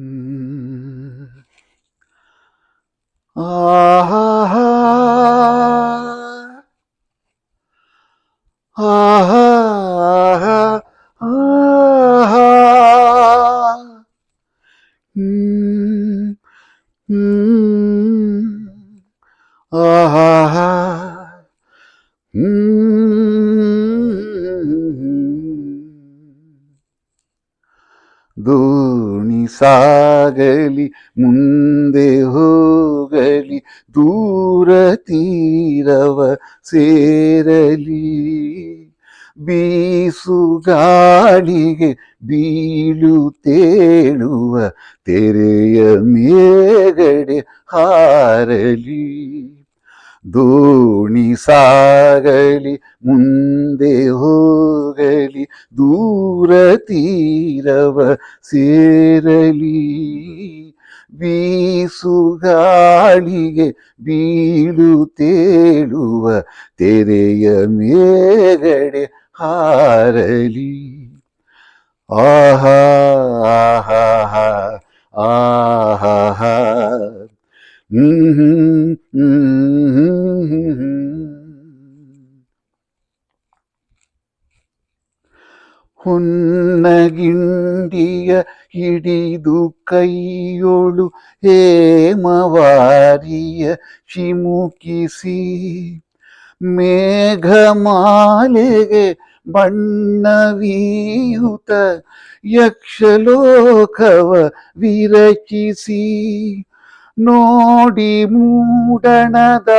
ಹ್ಮ್. ಆಹಾ ದೋಣಿ ಸಾಗಲಿ ಮುಂದೆ ಹೋಗಲಿ ದೂರ ತೀರವ ಸೇರಲಿ. ಬೀಸು ಗಾಡಿಗೆ ಬೀಳು ತೇಳುವ ತೆರೆಯ ಮೇಗಡೆ ಹಾರಲಿ. ದೋಣಿ ಸಾಗಲಿ, ಮುಂದೆ ಹೋಗಲಿ, ದೂರ ತೀರವ ಸೇರಲಿ. ಬೀಸುಗಾಳಿಗೆ ಬೀಳು ತೇಳುವ ತೆರೆಯ ಮೇಗಡೆ ಹಾರಲಿ. ಆಹಾ ಆಹಾ ಆಹಾ ಹ್ಮ್. ಹೊನ್ನಗಿಂಡಿಯ ಹಿಡಿದು ಕೈಯೊಳು ಹೇಮವಾರಿಯ ಚಿಮುಕಿಸಿ ಮೇಘಮಾಲೆಗೆ ಬಣ್ಣವೀಯುತ ಯಕ್ಷಲೋಕವ ವಿರಚಿಸಿ ನೋಡಿ ಮೂಡಣದ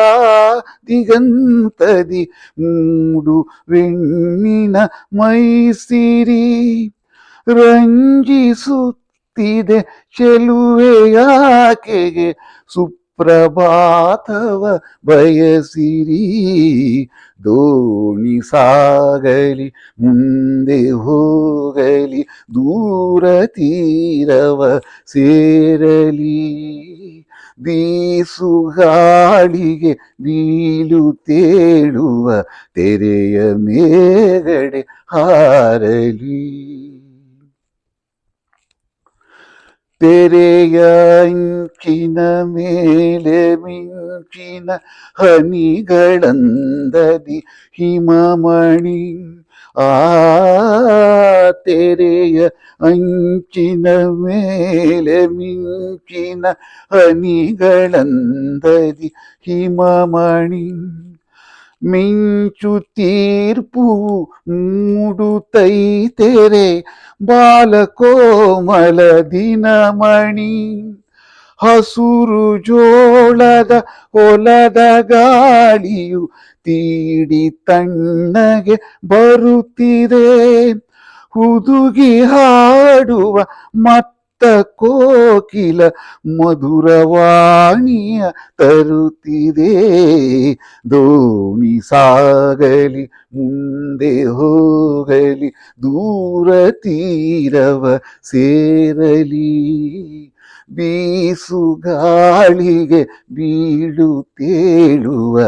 ದಿಗಂತದಿ ಮೂಡು ವೆಣ್ಣಿನ ಮೈಸಿರಿ. ರಂಜಿಸುತ್ತಿದೆ ಚೆಲುವೆಯಾಕೆಗೆ ಸುಪ್ರಭಾತವ ಬಯಸಿರಿ. ದೋಣಿ ಸಾಗಲಿ, ಮುಂದೆ ಹೋಗಲಿ, ದೂರ ತೀರವ ಸೇರಲಿ. ಬೀಸು ಗಾಳಿಗೆ ಬೀಳು ತೇಳುವ ತೆರೆಯ ಮೇಗಡೆ ಹಾರಲಿ. ತೆರೆಯ ಅಂಚಿನ ಮೇಲೆ ಮಿಂಚಿನ ಹನಿಗಳಂದದಿ ಹಿಮಮಣಿ ಆ ತೆರೆಯ ಅಂಚಿನ ಮೇಲೆ ಮಿಂಚಿನ ಹನಿಗಳಂದದಿ ಹಿಮಮಣಿ ಮಿಂಚು ತೀರ್ಪು ಮೂಡುತ್ತೈತೆರೆ ಬಾಲಕೋಮಲ ದಿನಮಣಿ. ಹಸುರು ಜೋಳದ ಹೊಲದ ಗಾಳಿಯು ತೀಡಿ ತಣ್ಣಗೆ ಬರುತ್ತಿದೆ. ಹುದುಗಿ ಹಾಡುವ ಮತ್ತ ಕೋಕಿಲ ಮಧುರವಾಣಿಯ ತರುತ್ತಿದೆ. ದೋಣಿ ಸಾಗಲಿ, ಮುಂದೆ ಹೋಗಲಿ, ದೂರ ತೀರವ ಸೇರಲಿ. ಬೀಸು ಗಾಳಿಗೆ ಬೀಳು ತೇಳುವ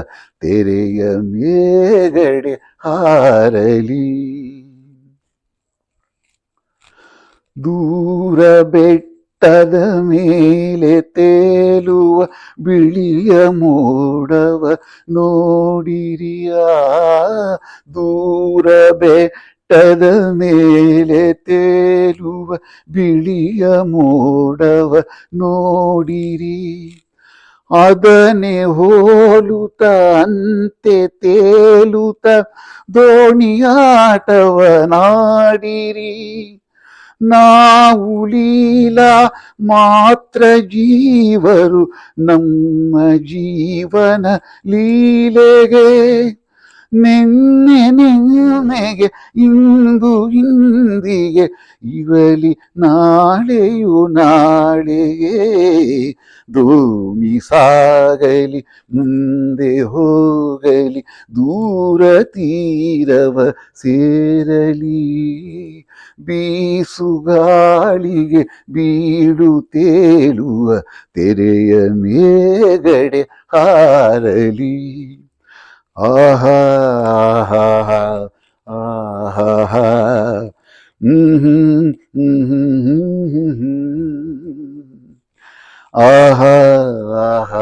ತೆರೆಯ ಮೇಗಡೆ ಹಾರಲಿ. ದೂರ ಬೆಟ್ಟದ ಮೇಲೆ ತೇಲುವ ಬಿಳಿಯ ಮೋಡವ ನೋಡಿರಿಯ? ದೂರ ಬೆಟ್ಟದ ಮೇಲೆ ತೇಲುವ ಬಿಳಿಯ ಮೋಡವ ನೋಡಿರಿ. ಅದನೆ ಹೋಲುತ ಅಂತೆ ತೇಲುತ ದೋಣಿಯಾಟವ ನಾಡಿರಿ ನಾವು ಲೀಲಾ ಮಾತ್ರ ಜೀವರು ನಮ್ಮ ಜೀವನ ಲೀಲೆಗೆ ನಿನ್ನೆ ನಿನ್ನೆಗೆ ಇಂದು ಹಿಂದಿಗೆ ಇವಲಿ ನಾಳೆಯು ನಾಳೆಗೆ ದೋಣಿ ಸಾಗಲಿ, ಮುಂದೆ ಹೋಗಲಿ, ದೂರ ತೀರವ ಸೇರಲಿ. ಬೀಸು ಗಾಳಿಗೆ ಬೀಡು ತೇಲುವ ತೆರೆಯ ಮೇಗಡೆ ಹಾರಲಿ. ಆಹಾ ಆಹಾ. Mm-hmm. Mm-hmm. Mm-hmm. Uh-huh.